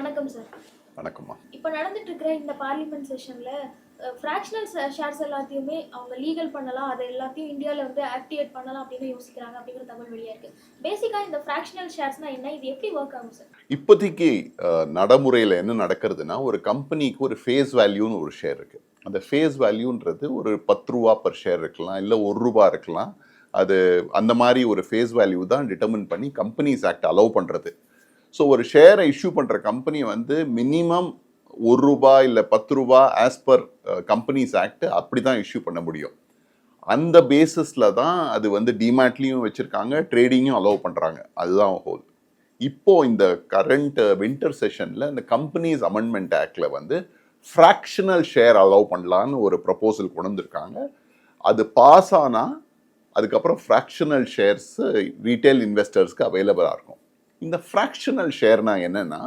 வணக்கம் சார் வணக்கம்மா. இப்போ நடந்துட்டு இருக்கிற இந்த பார்லிமெண்ட் செஷன்ல ஃப்ராக்ஷனல் ஷேர்ஸ் எல்லாத்தையுமே அவங்க லீகல் பண்ணலாம் அதை எல்லாத்தையும் இந்தியாவில் வந்து ஆக்டிவேட் பண்ணலாம் அப்படின்னு யோசிக்கிறாங்க அப்படிங்கிற தகவல் வெளியாக இருக்கு. பேசிக்காக இந்த ஃப்ராக்ஷனல் ஷேர்ஸ்னா என்ன? இது எப்படி ஒர்க் ஆகும் சார் இப்போதைக்கு நடைமுறையில் என்ன நடக்கிறதுனா ஒரு கம்பெனிக்கு ஒரு ஃபேஸ் வேல்யூன்னு ஒரு ஷேர் இருக்கு. அந்த ஃபேஸ் வேல்யூன்றது ஒரு பத்து ரூபா பர் ஷேர் இருக்கலாம் இல்லை ஒரு ரூபா இருக்கலாம். அது அந்த மாதிரி ஒரு ஃபேஸ் வேல்யூ தான் டிட்டர்மின் பண்ணி கம்பெனிஸ் ஆக்ட் அலோவ் பண்ணுறது ஸோ ஒரு ஷேரை இஷ்யூ பண்ணுற கம்பெனி வந்து மினிமம் ஒரு ரூபா இல்லை பத்து ரூபா ஆஸ் பர் கம்பெனிஸ் ஆக்ட் அப்படி தான் இஷ்யூ பண்ண முடியும். அந்த பேசிஸில் தான் அது வந்து டிமேட்லேயும் வச்சுருக்காங்க ட்ரேடிங்கும் அலோவ் பண்ணுறாங்க அதுதான் ஹோல் இப்போ இந்த கரண்ட் வின்டர் செஷனில் இந்த கம்பெனிஸ் அமெண்ட்மெண்ட் ஆக்டில் வந்து ஃப்ராக்ஷனல் ஷேர் அலோவ் பண்ணலான்னு ஒரு ப்ரப்போசல் கொண்டு வந்திருக்காங்க. அது பாஸ் ஆனால் அதுக்கப்புறம் ஃப்ராக்ஷனல் ஷேர்ஸ் ரீட்டைல் இன்வெஸ்டர்ஸ்க்கு அவைலபிளாக இருக்கும். இந்த ஃப்ராக்ஷனல் ஷேர்னா என்னன்னா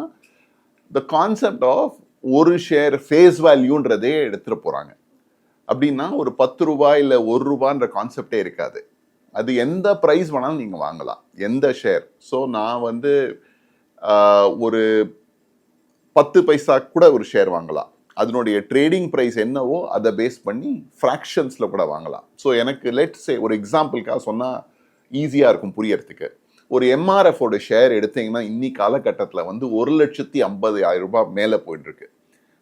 த கான்செப்ட் ஆஃப் ஒரு ஷேர் ஃபேஸ் வேல்யூன்றதே எடுத்துகிட்டு போகிறாங்க அப்படின்னா ஒரு பத்து ரூபாய் இல்லை ஒரு ரூபான்ற கான்செப்டே இருக்காது. அது எந்த ப்ரைஸ் வேணாலும் நீங்கள் வாங்கலாம். எந்த ஷேர் ஸோ நான் வந்து ஒரு பத்து பைசா கூட ஒரு ஷேர் வாங்கலாம். அதனுடைய ட்ரேடிங் ப்ரைஸ் என்னவோ அதை பேஸ் பண்ணி ஃப்ராக்ஷன்ஸில் கூட வாங்கலாம். ஸோ எனக்கு லெட் ஒரு எக்ஸாம்பிளுக்காக சொன்னால் ஈஸியாக இருக்கும் புரியறதுக்கு. ஒரு எம்ஆர்எஃபோட ஷேர் எடுத்தீங்கன்னா இன்னி காலகட்டத்தில் வந்து ஒரு லட்சத்தி ஐம்பது ஆயிரம் ரூபாய் மேலே போயிட்டுருக்கு.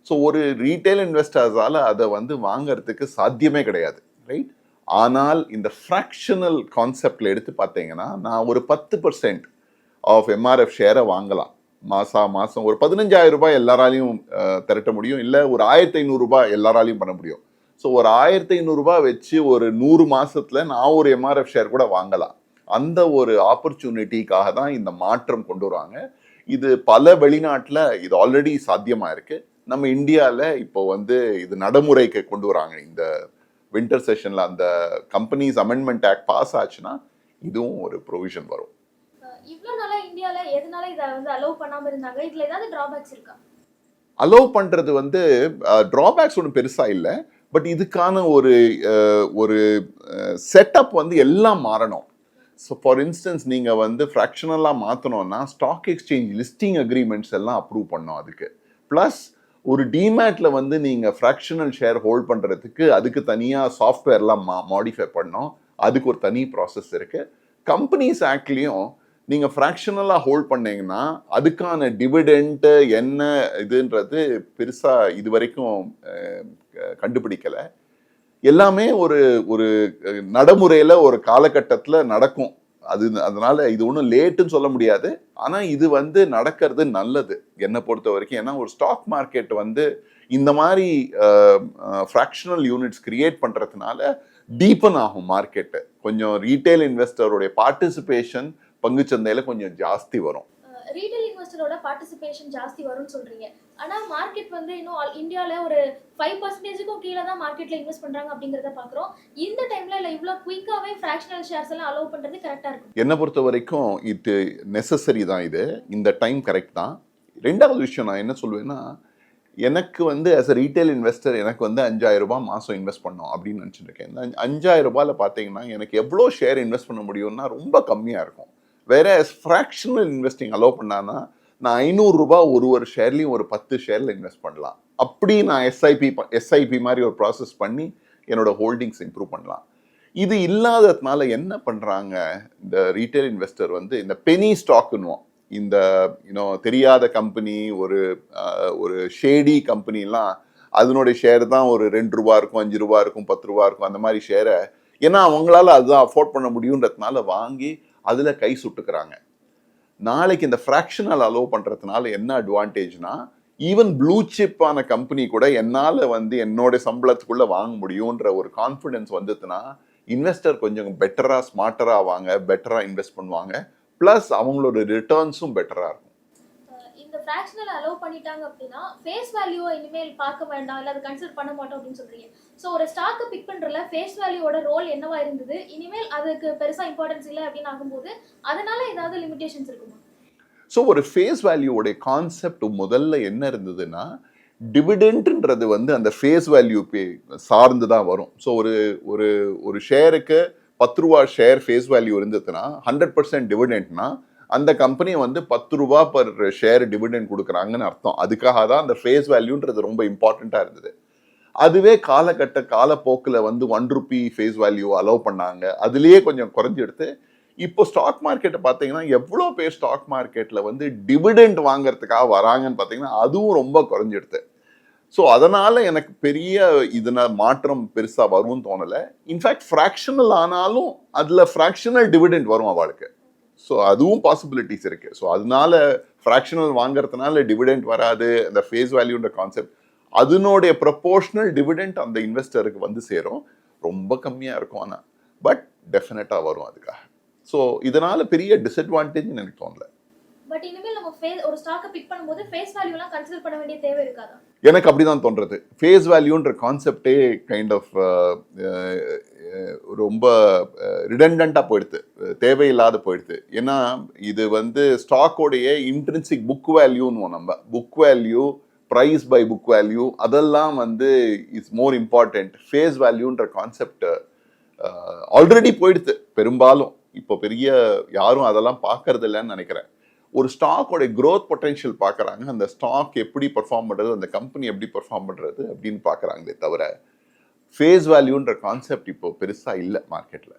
ஸோ ஒரு ரீட்டைல் இன்வெஸ்டர்ஸால் அதை வந்து வாங்குறதுக்கு சாத்தியமே கிடையாது ரைட் ஆனால் இந்த ஃப்ராக்ஷனல் கான்செப்டில் எடுத்து பார்த்தீங்கன்னா நான் ஒரு பத்து பர்சன்ட் ஆஃப் எம்ஆர்எஃப் ஷேரை வாங்கலாம். மாசா மாதம் ஒரு பதினஞ்சாயிரம் ரூபாய் எல்லாராலையும் திரட்ட முடியும். இல்லை ஒரு ஆயிரத்தி ஐநூறுரூபா எல்லாராலையும் பண்ண முடியும். ஸோ ஒரு ஆயிரத்தி ஐநூறுரூபா வச்சு ஒரு நூறு மாதத்தில் நான் ஒரு எம்ஆர்எஃப் ஷேர் கூட வாங்கலாம். அந்த ஒரு ஆப்பர்ச்சுனிட்டிக்காக தான் இந்த மாற்றம் கொண்டு வராங்க. இது பல வெளிநாட்டில் இது ஆல்ரெடி சாத்தியமாக இருக்கு. நம்ம இந்தியாவில் இப்போ வந்து இது நடைமுறைக்கு கொண்டு வராங்க. இந்த வின்டர் செஷனில் அந்த கம்பெனிஸ் அமெண்ட்மெண்ட் ஆக்ட் பாஸ் ஆச்சுன்னா இதுவும் ஒரு ப்ரொவிஷன் வரும். இவ்வளோ நாளாக இந்தியாவில் எதனால இதை வந்து அலோவ் பண்ணாமல் இருந்தாங்க? இதில் ஏதாவது ட்ராபேக்ஸ் இருக்கா? அலோவ் பண்ணுறது வந்து ட்ராபேக்ஸ் ஒன்றும் பெருசாக இல்லை. பட் இதுக்கான ஒரு ஒரு செட்டப் வந்து எல்லாம் மாறணும். ஸோ ஃபார் இன்ஸ்டன்ஸ் நீங்கள் வந்து ஃப்ராக்ஷனலாக மாற்றணும்னா ஸ்டாக் எக்ஸ்சேஞ்ச் லிஸ்டிங் அக்ரிமெண்ட்ஸ் எல்லாம் அப்ரூவ் பண்ணோம் அதுக்கு. ப்ளஸ் ஒரு டிமேட்டில் வந்து நீங்கள் ஃப்ராக்ஷனல் ஷேர் ஹோல்ட் பண்ணுறதுக்கு அதுக்கு தனியாக சாஃப்ட்வேர்லாம் மா மாடிஃபை பண்ணோம் அதுக்கு ஒரு தனி ப்ராசஸ் இருக்குது கம்பெனிஸ் ஆக்ட்லேயும் நீங்கள் ஃப்ராக்ஷனலாக ஹோல்ட் பண்ணீங்கன்னா அதுக்கான டிவிடெண்ட்டு என்ன இதுன்றது பெருசாக இது வரைக்கும் கண்டுபிடிக்கலை. க- எல்லாமே ஒரு ஒரு நடைமுறையில் நடைமுறையில ஒரு காலகட்டத்தில் நடக்கும். அது அதனால இது ஒன்றும் லேட்டுன்னு சொல்ல முடியாது. ஆனால் இது வந்து நடக்கிறது நல்லது. என்னை பொறுத்த வரைக்கும். ஏன்னா ஒரு ஸ்டாக் மார்க்கெட் வந்து இந்த மாதிரி ஃப்ராக்ஷனல் யூனிட்ஸ் கிரியேட் பண்ணுறதுனால டீப்பன் ஆகும் மார்க்கெட்டு கொஞ்சம் ரீட்டைல் இன்வெஸ்டருடைய பார்ட்டிசிபேஷன் பங்குச்சந்தையில் கொஞ்சம் ஜாஸ்தி வரும். ரீட்டைல் இன்வெஸ்டரோட பார்ட்டிசிபேஷன் ஜாஸ்தி வரும்னு சொல்றீங்க. ஆனால் மார்க்கெட் வந்து இன்னும் இந்தியாவில் ஒரு ஃபைவ் பர்சன்டேஜுக்கும் கீழே தான் மார்க்கெட்டில் இன்வெஸ்ட் பண்ணுறாங்க அப்படிங்கிறத பார்க்குறோம் இந்த டைமில் இல்லை இவ்வளோ குயிக்காகவே ஃப்ராக்ஷனல் ஷேர்ஸ் எல்லாம் அலோவ் பண்ணுறது கரெக்டாக இருக்கும். என்னை பொறுத்த வரைக்கும் இது நெசசரி தான் இது. இந்த டைம் கரெக்ட் தான். ரெண்டாவது விஷயம் நான் என்ன சொல்லுவேன்னா எனக்கு வந்து ஆஸ் அ ரீட்டைல் இன்வெஸ்டர் எனக்கு வந்து அஞ்சாயிரம் ரூபாய் மாதம் இன்வெஸ்ட் பண்ணோம் அப்படின்னு நினச்சிட்டு இருக்கேன். இந்த அஞ்சாயிரம் ரூபாயில் பார்த்தீங்கன்னா எனக்கு எவ்வளோ ஷேர் இன்வெஸ்ட் பண்ண முடியும்னா ரொம்ப கம்மியாக இருக்கும். வேற ஃப்ராக்ஷனல் இன்வெஸ்டிங் அலோவ் பண்ணான்னா நான் ஐநூறுரூபா ஒரு ஒரு ஷேர்லையும் ஒரு பத்து ஷேரில் இன்வெஸ்ட் பண்ணலாம். அப்படி நான் எஸ்ஐபி எஸ்ஐபி மாதிரி ஒரு ப்ராசஸ் பண்ணி என்னோட ஹோல்டிங்ஸ் இம்ப்ரூவ் பண்ணலாம். இது இல்லாததுனால என்ன பண்ணுறாங்க இந்த ரீட்டைல் இன்வெஸ்டர் வந்து இந்த பெனி ஸ்டாக்குன்னுவோம் இந்த யூனோ தெரியாத கம்பெனி ஒரு ஒரு ஷேடி கம்பெனிலாம் அதனுடைய ஷேர் தான் ஒரு ரெண்டு ரூபா இருக்கும் அஞ்சு ரூபா இருக்கும் பத்து ரூபா இருக்கும் அந்த மாதிரி ஷேரை ஏன்னா அவங்களால அதுதான் அஃபோர்ட் பண்ண முடியுன்றதுனால வாங்கி அதில் கை சுட்டுக்கிறாங்க. நாளைக்கு இந்த ஃப்ராக்ஷனல் அலோவ் பண்ணுறதுனால என்ன அட்வான்டேஜ்னா ஈவன் ப்ளூ சிப்பான கம்பெனி கூட என்னால் வந்து என்னோட சம்பளத்துக்குள்ளே வாங்க முடியுன்ற ஒரு கான்ஃபிடென்ஸ் வந்ததுன்னா இன்வெஸ்டர் கொஞ்சம் பெட்டராக ஸ்மார்ட்டராக வாங்க பெட்டராக இன்வெஸ்ட் பண்ணுவாங்க. ப்ளஸ் அவங்களோட ரிட்டர்ன்ஸும் பெட்டராக இருக்கும். இந்த ஃப்ராக்ஷனல் அலோவ் பண்ணிட்டாங்க அப்படின்னா ஃபேஸ் வேல்யூவை இனிமேல் பார்க்க வேண்டாம் இல்லை அதை கன்சிடர் பண்ண மாட்டோம் அப்படின்னு சொல்றீங்க. ஸோ ஒரு ஸ்டாக்கை பிக் பண்ணுறல ஃபேஸ் வேல்யூவோட ரோல் என்னவா இருந்தது? இனிமேல் அதுக்கு பெருசாக இம்பார்ட்டன்ஸ் இல்லை அப்படின்னு ஆகும்போது அதனால ஏதாவது லிமிடேஷன்ஸ் இருக்குமா? ஸோ ஒரு ஃபேஸ் வேல்யூவோடைய கான்செப்ட் முதல்ல என்ன இருந்ததுன்னா டிவிடெண்ட்ன்றது வந்து அந்த ஃபேஸ் வேல்யூ பே சார்ந்து தான் வரும். ஸோ ஒரு ஒரு ஒரு ஷேருக்கு பத்து ரூபா ஷேர் ஃபேஸ் வேல்யூ இருந்ததுன்னா ஹண்ட்ரட் பர்சன்ட் டிவிடெண்ட்னா அந்த கம்பெனி வந்து பத்து ரூபா பர் ஷேர் டிவிடெண்ட் கொடுக்குறாங்கன்னு அர்த்தம். அதுக்காக தான் அந்த ஃபேஸ் வேல்யூன்றது ரொம்ப இம்பார்ட்டண்ட்டாக இருந்தது. அதுவே காலகட்ட காலப்போக்கில் வந்து one rupee face value allow பண்ணாங்க. அதுலேயே கொஞ்சம் குறைஞ்செடுத்து. இப்போ ஸ்டாக் மார்க்கெட்டை பார்த்தீங்கன்னா எவ்வளோ பேர் ஸ்டாக் மார்க்கெட்டில் வந்து டிவிடெண்ட் வாங்குறதுக்காக வராங்கன்னு பார்த்தீங்கன்னா அதுவும் ரொம்ப குறைஞ்செடுத்து. ஸோ அதனால் எனக்கு பெரிய இதனால் மாற்றம் பெருசாக வரும்னு தோணலை. இன்ஃபேக்ட் ஃப்ராக்ஷனல் ஆனாலும் அதில் ஃப்ராக்ஷனல் டிவிடெண்ட் வரும் அவளுக்கு. ஸோ அதுவும் பாசிபிலிட்டிஸ் இருக்கு. ஸோ அதனால ஃப்ராக்ஷனல் வாங்குறதுனால டிவிடெண்ட் வராது. அந்த ஃபேஸ் வேல்யூன்ற கான்செப்ட் அதனுடைய ப்ரொபோர்ஷனல் டிவிடெண்ட் அந்த இன்வெஸ்டருக்கு வந்து சேரும். ரொம்ப கம்மியாக இருக்கும் ஆனால் பட் டெஃபினட்டாக வரும் அதுக்காக. ஸோ இதனால பெரிய டிஸ்அட்வான்டேஜ் எனக்கு தோணலை. பட் இனிமேல் நம்ம ஃபேஸ் ஒரு ஸ்டாக்கை பிக் பண்ணும்போது ஃபேஸ் வேல்யூலாம் கன்சிடர் பண்ண வேண்டிய தேவை இருக்காதா? எனக்கு அப்படிதான் தோன்றது. ஃபேஸ் வேல்யூன்ற கான்செப்டே கைண்ட் ஆஃப் ரொம்ப uh, ரிடண்டண்ட்டாக போயிடுது. தேவையில்லாத போயிடுது. ஏன்னா இது வந்து ஸ்டாக்கோடைய இன்ட்ரென்சிக் புக் வேல்யூன்னு நம்ம. Book value price by book value அதெல்லாம் வந்து இஸ் மோர் இம்பார்ட்டண்ட் ஃபேஸ் வேல்யூன்ற கான்செப்ட் ஆல்ரெடி போயிடுது. பெரும்பாலும். இப்போ பெரிய யாரும் அதெல்லாம் பார்க்கறது இல்லைன்னு நினைக்கிறேன். ஒரு ஸ்டாக்கோட growth பொட்டென்ஷியல் பார்க்குறாங்க. அந்த ஸ்டாக் எப்படி பெர்ஃபார்ம் பண்ணுறது அந்த கம்பெனி எப்படி பெர்ஃபார்ம் பண்ணுறது அப்படின்னு பார்க்குறாங்களே தவிர ஃபேஸ் வேல்யூன்ற கான்செப்ட் இப்போ பெருசாக இல்லை மார்க்கெட்டில்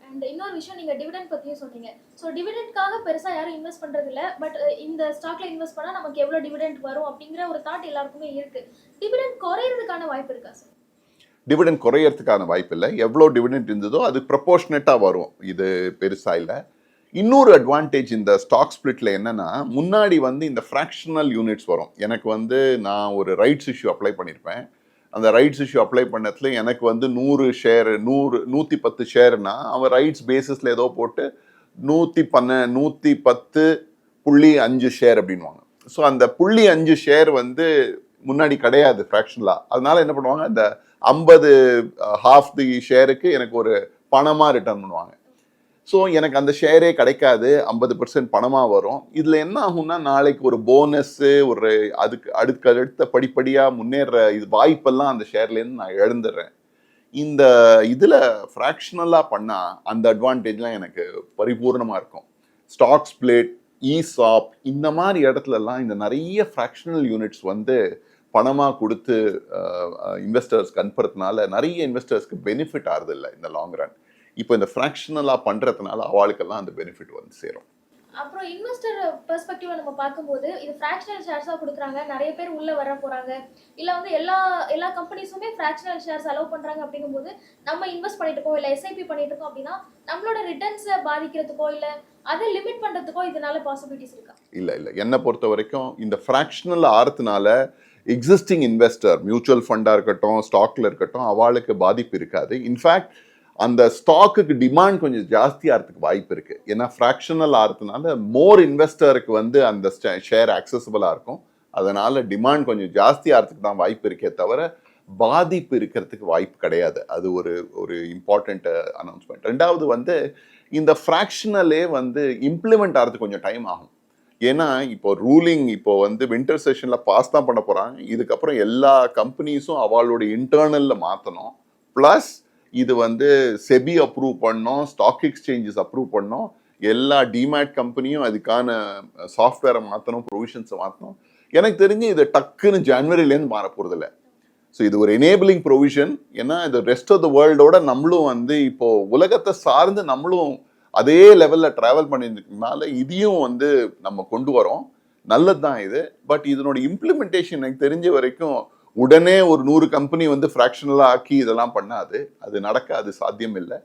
அண்ட் இன்னொரு விஷயம் நீங்க டிவிடெண்ட் பத்தியும் சொன்னீங்க. ஸோ டிவிடெண்ட்காக பெருசா யாரும் இன்வெஸ்ட் பண்றது இல்ல பட் இந்த ஸ்டாக்ல இன்வெஸ்ட் பண்ணா நமக்கு எவ்வளவு டிவிடெண்ட் வரும் அப்படிங்கிற ஒரு தாட் எல்லாருக்குமே இருக்கு. டிவிடெண்ட் குறையறதுக்கான வாய்ப்பு இருக்கா சார் டிவிடெண்ட் குறையறதுக்கான வாய்ப்பு இல்லை. எவ்வளோ டிவிடெண்ட் இருந்ததோ அது ப்ரப்போர்ஷனேட்டாக வரும். இது பெருசாக இல்லை. இன்னொரு அட்வான்டேஜ் இந்த ஸ்டாக் ஸ்பிளிட்டில் என்னென்னா முன்னாடி வந்து இந்த ஃப்ராக்ஷனல் யூனிட்ஸ் வரும். எனக்கு வந்து நான் ஒரு ரைட்ஸ் இஷ்யூ அப்ளை பண்ணியிருப்பேன் அந்த ரைட்ஸ் இஷ்யூ அப்ளை பண்ணதுல எனக்கு வந்து நூறு ஷேர் நூறு நூற்றி பத்து ஷேர்னா அவன் ரைட்ஸ் பேசிஸில் ஏதோ போட்டு நூற்றி பன்ன நூற்றி பத்து புள்ளி அஞ்சு ஷேர் அப்படின்வாங்க ஸோ அந்த புள்ளி அஞ்சு ஷேர் வந்து முன்னாடி கிடையாது ஃப்ராக்ஷனலாக அதனால என்ன பண்ணுவாங்க? அந்த ஐம்பது ஹாஃப் தி ஷேருக்கு எனக்கு ஒரு பணமாக ரிட்டர்ன் பண்ணுவாங்க. ஸோ எனக்கு அந்த ஷேரே கிடைக்காது. ஐம்பது பர்சன்ட் பணமாக வரும். இதில் என்ன ஆகும்னா நாளைக்கு ஒரு போனஸ்ஸு ஒரு அதுக்கு அடுக்கு அடுத்த படிப்படியாக முன்னேற இது வாய்ப்பெல்லாம் அந்த ஷேர்லேருந்து நான் இழந்துடுறேன் இந்த இதில் ஃப்ராக்ஷனலாக பண்ணால் அந்த அட்வான்டேஜ்லாம் எனக்கு பரிபூர்ணமாக இருக்கும். ஸ்டாக் ஸ்பிளிட் இசாப் இந்த மாதிரி இடத்துலலாம் இந்த நிறைய ஃப்ராக்ஷனல் யூனிட்ஸ் வந்து பணமாக கொடுத்து இன்வெஸ்டர்ஸ்க்கு அனுப்புறதுனால நிறைய இன்வெஸ்டர்ஸ்க்கு பெனிஃபிட் ஆகுதில்ல இந்த லாங் ரன் இப்போ இந்த ஃப்ராக்ஷனலாக பண்ணுறதுனால அவளுக்கெல்லாம் அந்த பெனிஃபிட் வந்து சேரும். அப்புறம் இன்வெஸ்டர் பெர்ஸ்பெக்டிவ் நம்ம பார்க்கும்போது இது ஃப்ராக்ஷனல் ஷேர்ஸாக கொடுக்குறாங்க நிறைய பேர் உள்ள வர போறாங்க. இல்ல வந்து எல்லா எல்லா கம்பெனிஸுமே ஃப்ராக்ஷனல் ஷேர்ஸ் அலோவ் பண்றாங்க அப்படிங்கும்போது நம்ம இன்வெஸ்ட் பண்ணிட்டு இருக்கோம் இல்ல எஸ்ஐபி பண்ணிட்டு இருக்கோம் அப்படின்னா நம்மளோட ரிட்டர்ன்ஸை பாதிக்கிறதுக்கோ இல்ல அதை லிமிட் பண்றதுக்கோ இதனால பாசிபிலிட்டிஸ் இருக்கா? இல்லை இல்லை. என்னை பொறுத்த வரைக்கும் இந்த ஃப்ராக்ஷனல் ஆறதுனால எக்ஸிஸ்டிங் இன்வெஸ்டர் மியூச்சுவல் ஃபண்டாக இருக்கட்டும் ஸ்டாக்ல இருக்கட்டும் அவளுக்கு பாதிப்பு இருக்காது. இன்ஃபேக்ட் அந்த ஸ்டாக்குக்கு டிமாண்ட் கொஞ்சம் ஜாஸ்தியாகிறதுக்கு வாய்ப்பு இருக்கு. ஏன்னா ஃப்ராக்ஷனல் ஆகிறதுனால மோர் இன்வெஸ்டருக்கு வந்து அந்த ஷேர் அக்சசபிளாக இருக்கும். அதனால டிமாண்ட் கொஞ்சம் ஜாஸ்தி ஆகிறதுக்கு தான் வாய்ப்பு இருக்கே தவிர பாதிப்பு இருக்கிறதுக்கு வாய்ப்பு கிடையாது. அது ஒரு ஒரு இம்பார்ட்டண்ட் அனௌன்ஸ்மெண்ட் ரெண்டாவது வந்து இந்த ஃப்ராக்ஷனலே வந்து இம்ப்ளிமெண்ட் ஆகிறதுக்கு கொஞ்சம் டைம் ஆகும். ஏன்னா இப்போ ரூலிங் இப்போ வந்து வின்டர் செஷனில் பாஸ் தான் பண்ண போகிறாங்க இதுக்கப்புறம் எல்லா கம்பெனிஸும் அவளோட இன்டர்னலில் மாற்றணும் ப்ளஸ் இது வந்து செபி அப்ரூவ் பண்ணோம் ஸ்டாக் எக்ஸ்சேஞ்சஸ் அப்ரூவ் பண்ணோம். எல்லா டிமேட் கம்பெனியும் அதுக்கான சாஃப்ட்வேரை மாற்றணும் ப்ரொவிஷன்ஸை மாற்றணும் எனக்கு தெரிஞ்சு இது டக்குன்னு ஜான்வரிலேருந்து மாற போகிறதில்ல ஸோ இது ஒரு எனேபிளிங் ப்ரொவிஷன் ஏன்னா இது ரெஸ்ட் ஆஃப் த வேர்ல்டோட நம்மளும் வந்து இப்போது உலகத்தை சார்ந்து நம்மளும் அதே லெவலில் ட்ராவல் பண்ணியிருக்கனால இதையும் வந்து நம்ம கொண்டு வரோம். நல்லது தான் இது. பட் இதனோட இம்ப்ளிமெண்டேஷன் எனக்கு தெரிஞ்ச வரைக்கும் உடனே ஒரு நூறு கம்பெனி வந்து ஃப்ராக்ஷனலாக ஆக்கி இதெல்லாம் பண்ணாது. அது நடக்காது சாத்தியம் இல்லை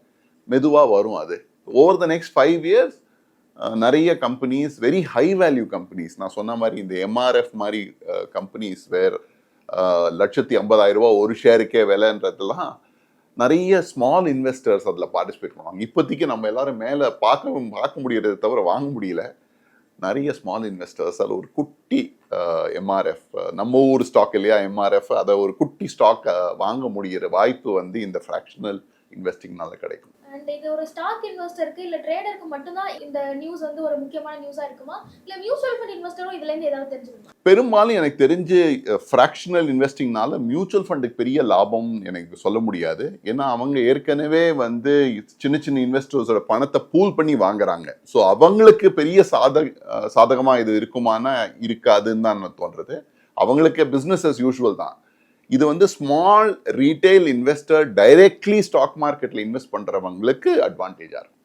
மெதுவாக வரும் அது. Over the next five years நிறைய companies very high value companies நான் சொன்ன மாதிரி இந்த எம்ஆர்எஃப் மாதிரி கம்பெனிஸ் வேர் லட்சத்தி ஐம்பதாயிரம் ரூபா ஒரு ஷேருக்கே விலைன்றதுலாம் நிறைய ஸ்மால் இன்வெஸ்டர்ஸ் அதில் பார்ட்டிசிபேட் பண்ணுவாங்க. இப்போதைக்கு நம்ம எல்லாரும் மேலே பார்க்க பார்க்க முடியறதை தவிர வாங்க முடியல. நிறைய ஸ்மால் இன்வெஸ்டர்ஸ் அதில் ஒரு குட்டி எம்ஆர்எஃப் நம்ம ஊர் ஸ்டாக் இல்லையா எம்ஆர்எஃப் அதை ஒரு குட்டி ஸ்டாக் வாங்க முடிகிற வாய்ப்பு வந்து இந்த ஃப்ராக்ஷனல் இன்வெஸ்டிங்னால கிடைக்கும். அண்ட் இது ஒரு ஸ்டாக் இன்வெஸ்டருக்கு இல்ல ட்ரேடருக்கு மட்டும்தான் இந்த நியூஸ் வந்து ஒரு முக்கியமான நியூஸா இருக்குமா? இல்ல மியூச்சுவல் ஃபண்ட் இன்வெஸ்டரும் இதுல இருந்து ஏதாவது தெரிஞ்சுக்கணுமா? பெரும்பாலும் எனக்கு தெரிஞ்சு ஃப்ராக்ஷனல் இன்வெஸ்டிங்னால மியூச்சுவல் ஃபண்டுக்கு பெரிய லாபம் எனக்கு சொல்ல முடியாது. ஏன்னா அவங்க ஏற்கனவே வந்து சின்ன சின்ன இன்வெஸ்டர்ஸோட பணத்தை பூல் பண்ணி வாங்குறாங்க. ஸோ அவங்களுக்கு பெரிய சாதக அஹ், சாதகமா இது இருக்குமானா இருக்காதுன்னு தான் தோன்றது. அவங்களுக்கு பிஸ்னஸ் as யூஷுவல் தான். இது வந்து small retail investor directly stock மார்க்கெட்ல இன்வெஸ்ட் பண்றவங்களுக்கு அட்வான்டேஜா இருக்கும்.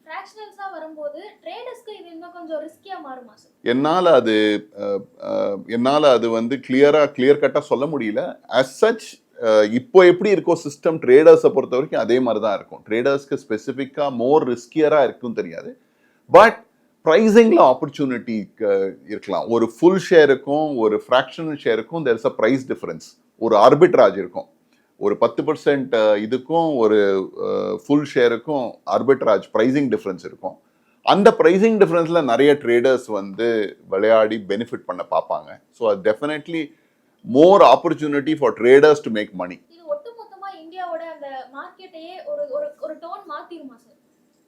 என்னால் அது என்னால் அது வந்து கிளியராக கிளியர் கட்டாக சொல்ல முடியல. Such அஹ், இப்போ எப்படி இருக்கோ சிஸ்டம் ட்ரேடர்ஸை பொறுத்த வரைக்கும் அதே மாதிரி தான் இருக்கும். ட்ரேடர்ஸ்க்கு ஸ்பெசிஃபிக்காக மோர் ரிஸ்கியராக இருக்கும் தெரியாது. பட் ப்ரைஸிங்கில் ஆப்பர்ச்சுனிட்டி இருக்கலாம். ஒரு ஃபுல் ஷேருக்கும் ஒரு ஃப்ராக்ஷனல் ஷேருக்கும் there's a ப்ரைஸ் டிஃபரன்ஸ் ஒரு ஆர்பிட்ராஜ் இருக்கும். ஒரு பத்து பர்சன்ட் இதுக்கும் ஒரு ஃபுல் ஷேருக்கும் ஆர்பிட்ராஜ் ப்ரைஸிங் டிஃப்ரென்ஸ் இருக்கும். அந்த ப்ரைஸிங் டிஃப்ரென்ஸில் நிறைய ட்ரேடர்ஸ் வந்து விளையாடி பெனிஃபிட் பண்ண பார்ப்பாங்க. ஸோ அது definitely more opportunity for traders to make money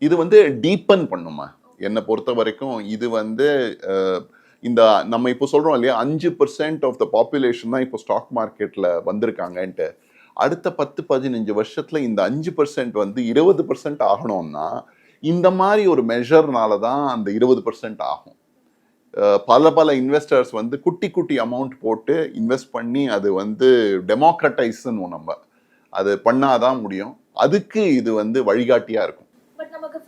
இது வந்து டீப்பன் பண்ணுமா? என்னை பொறுத்த வரைக்கும் இது வந்து இந்த நம்ம இப்போ சொல்கிறோம் இல்லையா அஞ்சு பர்சன்ட் ஆஃப் த பாப்புலேஷன் தான் இப்போ ஸ்டாக் மார்க்கெட்டில் வந்திருக்காங்கன்ட்டு. அடுத்த பத்து பதினஞ்சு வருஷத்தில் இந்த அஞ்சு பர்சன்ட் வந்து இருபது பர்சன்ட் ஆகணும்னா இந்த மாதிரி ஒரு மெஷர்னால தான் அந்த இருபது பர்சன்ட் ஆகும். பல பல இன்வெஸ்டர்ஸ் வந்து குட்டி குட்டி அமௌண்ட் போட்டு இன்வெஸ்ட் பண்ணி அது வந்து டெமோக்ரட்டைஸ்ன்னு நம்ம. அது பண்ணாதான் முடியும். அதுக்கு இது வந்து வழிகாட்டியாக இருக்கும்.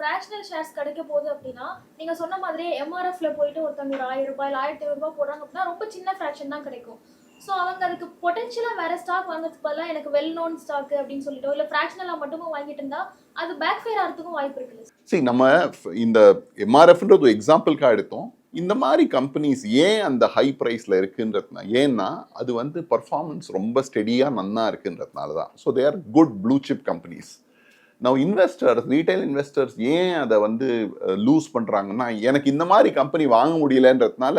ஃப்ராக்ஷனல் ஷேர்ஸ் கிடைக்க போகுது அப்படின்னா நீங்கள் சொன்ன மாதிரியே எம்ஆர்எஃப்ல போயிட்டு ஒருத்தவங்க ஒரு ஆயிரம் ரூபாய் இல்லை ஆயிரத்தி ஐநூறு ரூபாய் போடுறாங்க அப்படின்னா ரொம்ப சின்ன ஃப்ராக்ஷன் தான் கிடைக்கும். ஸோ அவங்க அதுக்கு பொட்டன்ஷியலா வேற ஸ்டாக் வாங்குறதுக்கு பதிலாக எனக்கு வெல் நோன் ஸ்டாக் அப்படின்னு சொல்லிட்டோ இல்லை ஃப்ராக்ஷனலாக மட்டுமே வாங்கிட்டு இருந்தா அது பேக் ஃபேர் ஆகிறதுக்கும் வாய்ப்பு இருக்குல்ல சரி நம்ம இந்த எம்ஆர்எஃப்ன்றது ஒரு எக்ஸாம்பிளுக்காக எடுத்தோம். இந்த மாதிரி கம்பெனிஸ் ஏன் அந்த ஹை ப்ரைஸில் இருக்குன்றதுனா ஏன்னா அது வந்து பர்ஃபார்மன்ஸ் ரொம்ப ஸ்டெடியாக நன்னா இருக்குன்றதுனால தான் so they are good blue chip companies நான் இன்வெஸ்டர்ஸ் ரீட்டைல் இன்வெஸ்டர்ஸ் ஏன் அதை வந்து லூஸ் பண்ணுறாங்கன்னா எனக்கு இந்த மாதிரி கம்பெனி வாங்க முடியலன்றதுனால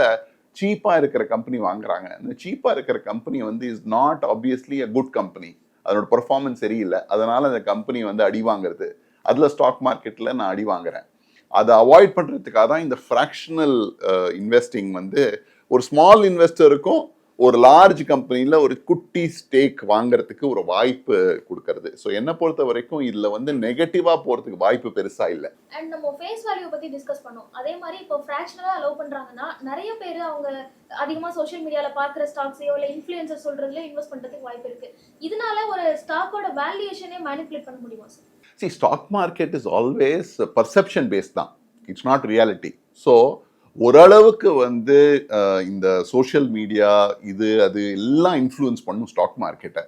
சீப்பாக இருக்கிற கம்பெனி வாங்குறாங்க. இந்த சீப்பாக இருக்கிற கம்பெனி வந்து is not obviously a good company அதனோட பர்ஃபார்மன்ஸ் சரியில்லை. அதனால் அந்த கம்பெனி வந்து அடி வாங்குறது. அதில் ஸ்டாக் மார்க்கெட்டில் நான் அடி வாங்குறேன். அதை அவாய்ட் பண்ணுறதுக்காக தான் இந்த ஃப்ராக்ஷனல் இன்வெஸ்டிங் வந்து ஒரு ஸ்மால் இன்வெஸ்டருக்கும் ஒரு லார்ஜ் கம்பெனியில் ஒரு குட்டி ஸ்டேக் வாங்குறதுக்கு ஒரு வாய்ப்பு கொடுக்கறது. ஸோ என்னை பொறுத்த வரைக்கும் இதில் வந்து நெகட்டிவாக போகிறதுக்கு வாய்ப்பு பெருசாக இல்லை. அண்ட் நம்ம ஃபேஸ் வேல்யூ பத்தி டிஸ்கஸ் பண்ணோம். அதே மாதிரி இப்போ ஃபிராக்ஷனலா அலோவ் பண்றாங்கன்னா நிறைய பேர் அவங்க அதிகமா சோஷியல் மீடியால பாக்குற ஸ்டாக்ஸையோ இல்ல இன்ஃபுளுசர் சொல்றதுல இன்வெஸ்ட் பண்றதுக்கு வாய்ப்பு இருக்கு. இதனால ஒரு ஸ்டாக்கோட வேல்யூஷனே மேனிபுலேட் பண்ண முடியுமா sir see stock market is always perception based தான். இட்ஸ் நாட் ரியாலிட்டி ஸோ ஓரளவுக்கு வந்து இந்த சோஷியல் மீடியா இது அது எல்லாம் இன்ஃப்ளூயன்ஸ் பண்ணும் ஸ்டாக் மார்க்கெட்டை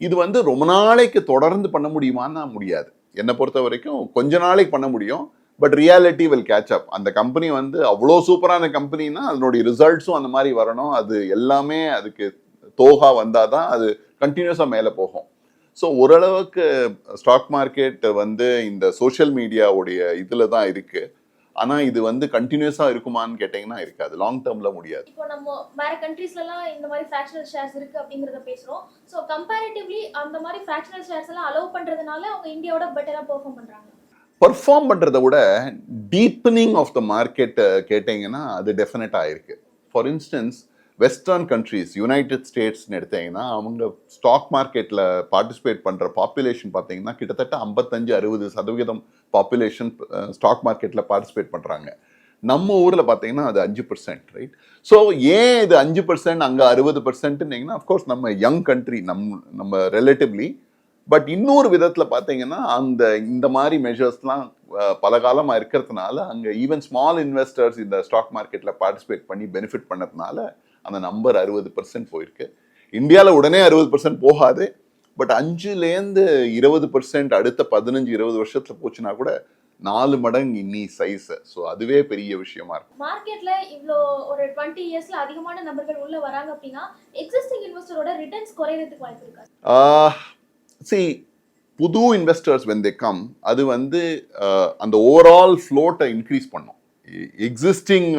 இது வந்து ரொம்ப நாளைக்கு தொடர்ந்து பண்ண முடியுமான்னா முடியாது. என்னை பொறுத்த வரைக்கும் கொஞ்ச நாளைக்கு பண்ண முடியும். But reality will catch up அந்த கம்பெனி வந்து அவ்வளோ சூப்பரான கம்பெனினா அதனுடைய ரிசல்ட்ஸும் அந்த மாதிரி வரணும். அது எல்லாமே அதுக்கு தோகா வந்தால் தான் அது கண்டினியூஸாக மேலே போகும். ஸோ ஓரளவுக்கு ஸ்டாக் மார்க்கெட் வந்து இந்த சோஷியல் மீடியாவுடைய இதில் தான் இருக்குது ஆனால் இது வந்து கண்டினியூஸாக இருக்குமான்னு கேட்டிங்கன்னா இருக்காது. லாங் டேர்மில் முடியாது. இப்போ நம்ம வேற கண்ட்ரீஸ்ல எல்லாம் இந்த மாதிரி ஃபிராக்ஷனல் ஷேர்ஸ் இருக்கு அப்படிங்கறத பேசுறோம். ஸோ கம்பேரிட்டிவ்லி அந்த மாதிரி ஃபிராக்ஷனல் ஷேர்ஸ் எல்லாம் அலோவ் பண்றதுனால அவங்க இந்தியாவோட பெட்டரா பெர்ஃபார்ம் பண்றாங்க. பர்ஃபார்ம் பண்ணுறத விட டீப்பனிங் ஆஃப் த மார்க்கெட் கேட்டிங்கன்னா அது டெஃபினட்டாக இருக்கு. For instance western countries united ஸ்டேட்ஸ்னு எடுத்தீங்கன்னா அவங்க ஸ்டாக் மார்க்கெட்டில் பார்ட்டிசிபேட் பண்ணுற பாப்புலேஷன் பார்த்தீங்கன்னா கிட்டத்தட்ட ஐம்பத்தஞ்சு அறுபது சதவீதம் பாப்புலேஷன் ஸ்டாக் மார்க்கெட்டில் பார்ட்டிசிபேட் பண்ணுறாங்க நம்ம ஊரில் பார்த்தீங்கன்னா அது அஞ்சு பர்சன்ட் ரைட் ஸோ ஏன் இது அஞ்சு பர்சன்ட் அங்கே அறுபது பர்சன்ட்னீங்கன்னா அஃப்கோர்ஸ் நம்ம யங் கண்ட்ரி நம் நம்ம ரிலேட்டிவ்லி பட் இன்னொரு விதத்தில் பார்த்தீங்கன்னா அந்த இந்த மாதிரி மெஷர்ஸ்லாம் பல காலமாக இருக்கிறதுனால அங்கே ஈவன் ஸ்மால் இன்வெஸ்டர்ஸ் இந்த ஸ்டாக் மார்க்கெட்டில் பார்ட்டிசிபேட் பண்ணி பெனிஃபிட் பண்ணதுனால அந்த நம்பர் அறுபது பர்சன்ட் போயிருக்கு. இந்தியாவில் உடனே அறுபது பர்சன்ட் போகாது. பட் அஞ்சுலேருந்து இருபது பர்சன்ட் அடுத்த பதினஞ்சு இருபது வருஷத்தில் போச்சுன்னா கூட நாலு மடங்கு இன்னி சைஸ் ஸோ அதுவே பெரிய விஷயமா இருக்கும். மார்க்கெட்ல இவ்ளோ ஒரு டுவெண்ட்டி இயர்ஸ்ல அதிகமான நபர்கள் உள்ள வராங்க அப்படின்னா எக்ஸிஸ்டிங் இன்வெஸ்டரோட ரிட்டர்ன்ஸ் குறையறதுக்கு வாய்ப்பு இருக்கா? சி புது இன்வெஸ்டர்ஸ் வென் தே கம் அது வந்து அந்த ஓவரால் ஃப்ளோட்டை இன்க்ரீஸ் பண்ணும். எக்ஸிஸ்டிங்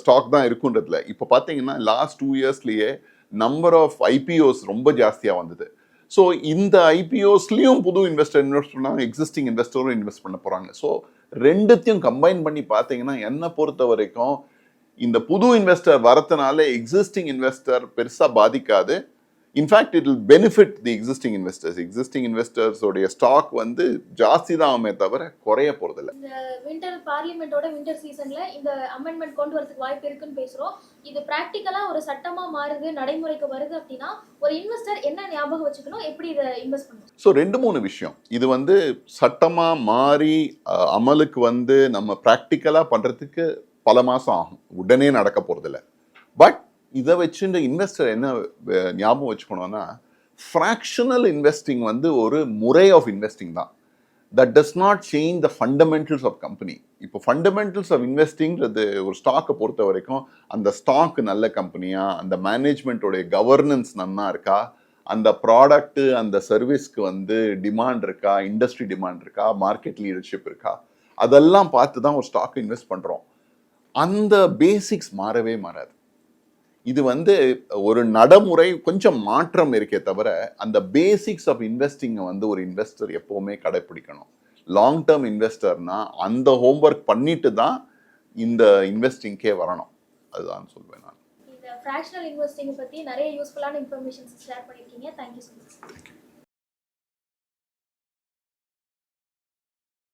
ஸ்டாக் uh, uh, தான் இருக்குன்றதுல. இப்போ பார்த்தீங்கன்னா லாஸ்ட் டூ இயர்ஸ்லேயே நம்பர் ஆஃப் ஐபிஓஸ் ரொம்ப ஜாஸ்தியாக வந்தது. ஸோ இந்த ஐபிஓஸ்லேயும் புது இன்வெஸ்டர் இன்வெஸ்ட் பண்ணாங்க எக்ஸிஸ்டிங் இன்வெஸ்டரும் இன்வெஸ்ட் பண்ண போகிறாங்க ஸோ ரெண்டுத்தையும் கம்பைன் பண்ணி பார்த்தீங்கன்னா என்னை பொறுத்த வரைக்கும் இந்த புது இன்வெஸ்டர் வரதுனால எக்ஸிஸ்டிங் இன்வெஸ்டர் பெருசாக பாதிக்காது. In fact it will benefit the existing investors existing இன்வெஸ்டர்ஸோடைய stock வந்து ஜாஸ்தி தான் ஆகுமே தவிர குறைய போகிறதில்ல இந்த வின்டர் பார்லிமெண்டோட வின்டர் சீசன்ல இந்த அமெண்ட்மெண்ட் கொண்டு வரதுக்கு வாய்ப்பு இருக்குன்னு பேசுறோம். இது பிராக்டிக்கலா ஒரு சட்டமா மாறுது நடைமுறைக்கு வருது அப்படின்னா ஒரு இன்வெஸ்டர் என்ன ஞாபகம் வச்சுக்கணும்? எப்படி இதை இன்வெஸ்ட் பண்ணணும்? ஸோ ரெண்டு மூணு விஷயம். இது வந்து சட்டமாக மாறி அமலுக்கு வந்து நம்ம ப்ராக்டிக்கலாக பண்ணுறதுக்கு பல மாதம் ஆகும். உடனே நடக்க போகிறதில்ல பட் இதை வச்சு இந்த இன்வெஸ்டர் என்ன ஞாபகம் வச்சுக்கணும்னா ஃப்ராக்ஷனல் இன்வெஸ்டிங் வந்து ஒரு முறை ஆஃப் இன்வெஸ்டிங் தான். That does not change the fundamentals of company இப்போ ஃபண்டமெண்டல்ஸ் ஆஃப் இன்வெஸ்டிங்கிறது ஒரு ஸ்டாக்கை பொறுத்த வரைக்கும் அந்த ஸ்டாக் நல்ல கம்பெனியாக அந்த மேனேஜ்மெண்ட்டோடைய கவர்னன்ஸ் நன்னா இருக்கா? அந்த ப்ராடக்ட்டு அந்த சர்வீஸ்க்கு வந்து டிமாண்ட் இருக்கா? இண்டஸ்ட்ரி டிமாண்ட் இருக்கா? மார்க்கெட் லீடர்ஷிப் இருக்கா? அதெல்லாம் பார்த்து தான் ஒரு ஸ்டாக் இன்வெஸ்ட் பண்ணுறோம் அந்த பேசிக்ஸ் மாறவே மாறாது. இது வந்து ஒரு நடைமுறை கொஞ்சம் மாற்றம் இருக்கே தவிர அந்த பேசிக்ஸ் ஆஃப் இன்வெஸ்டிங்கை வந்து ஒரு இன்வெஸ்டர் எப்போவுமே கடைப்பிடிக்கணும். லாங் டேர்ம் இன்வெஸ்டர்னா அந்த ஹோம்ஒர்க் பண்ணிட்டு தான் இந்த இன்வெஸ்டிங்க்கே வரணும். அதுதான் சொல்வேன் நான். இந்த ஃப்ராக்ஷனல் இன்வெஸ்டிங் பற்றி நிறைய யூஸ்ஃபுல்லான இன்ஃபர்மேஷன்ஸ் ஷேர் பண்ணியிருக்கீங்க தேங்க்யூ ஸோ மச்